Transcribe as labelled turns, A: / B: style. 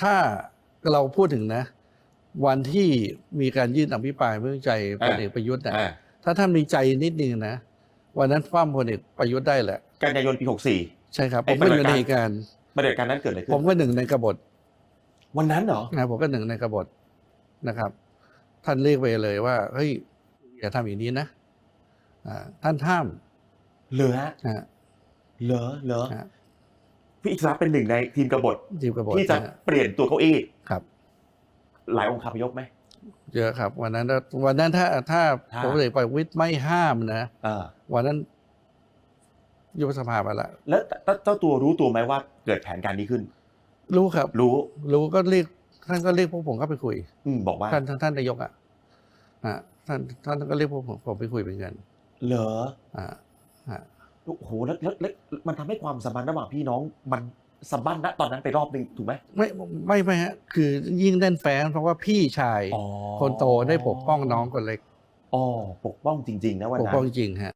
A: ถ้าเราพูดถึงนะ วันที่มีการยื่นอภิปรายไม่ไว้วางใจพลเอกประยุทธ์นะ
B: อ่า
A: ถ้าท่านมีใจนิดนึงนะ วันนั้นคว่ำพลเอกประยุทธ์ได้แหละ
B: กันยายนปี64
A: ใช่ครับ
B: ไอ้
A: ผมก็อยู่
B: ปฏิบัติการ
A: ในเหตุการณ์
B: ประเด็นการนั้นเกิดอะไรขึ้
A: ผม
B: น
A: ก็หนึ่งในกบฏ
B: วันนั้นเหรอ
A: นะผมก็หนึ่งในกบฏนะครับ ท่านเรียกไปเลยว่าเฮ้ยอย่าทำอย่างนี้นะอ่าท่านห้าม
B: เหรอฮะ
A: นะ
B: เหรอเหรอ
A: นะ
B: พี่อิสระเป็นหนึ่งในทีมกบฏ
A: ทีมกบฏ
B: ที่จะ
A: นะ
B: เปลี่ยนตัวเก้าอี้
A: ครับ
B: หลายองค์คาพยพไหม
A: เยอะครับ วันนั้นวันนั้นถ้าถ้า
B: ถ้า
A: พลเอกประวิตยไม่ห้ามนะ
B: อ่า
A: วันนั้นยุบสภาไปละ
B: แล้วเจ้าตัวรู้ตัวไหมว่าเกิดแผนการนี้ขึ้น
A: รู้ครับ
B: รู้
A: รู้ก็เรียกท่านก็เรียกพวกผมเข้าไปคุย
B: อืมบอกว่า
A: ท่านท่านท่านนายกอะอ่าท่านท่านก็เรียกพวกผมผมไปคุยเหมือนกัน
B: เหรอ
A: อ่าอ่า
B: โอ้โหแล้วแล้วแล้วมันทำให้ความสัมพันธ์ระหว่างพี่น้องมันสะบั้นณตอนนั้นไปรอบหนึ่งถูกไหม
A: ไม่ไม่ไม่ฮะคือยิ่งแน่นแฟ้นเพราะว่าพี่ชาย
B: อ๋อ
A: คนโตได้ปกป้องน้องคนเล็ก
B: อ๋อปกป้องจริง ๆ นะวัน
A: ปก
B: นั้
A: ป้อง
B: น
A: จริงฮะ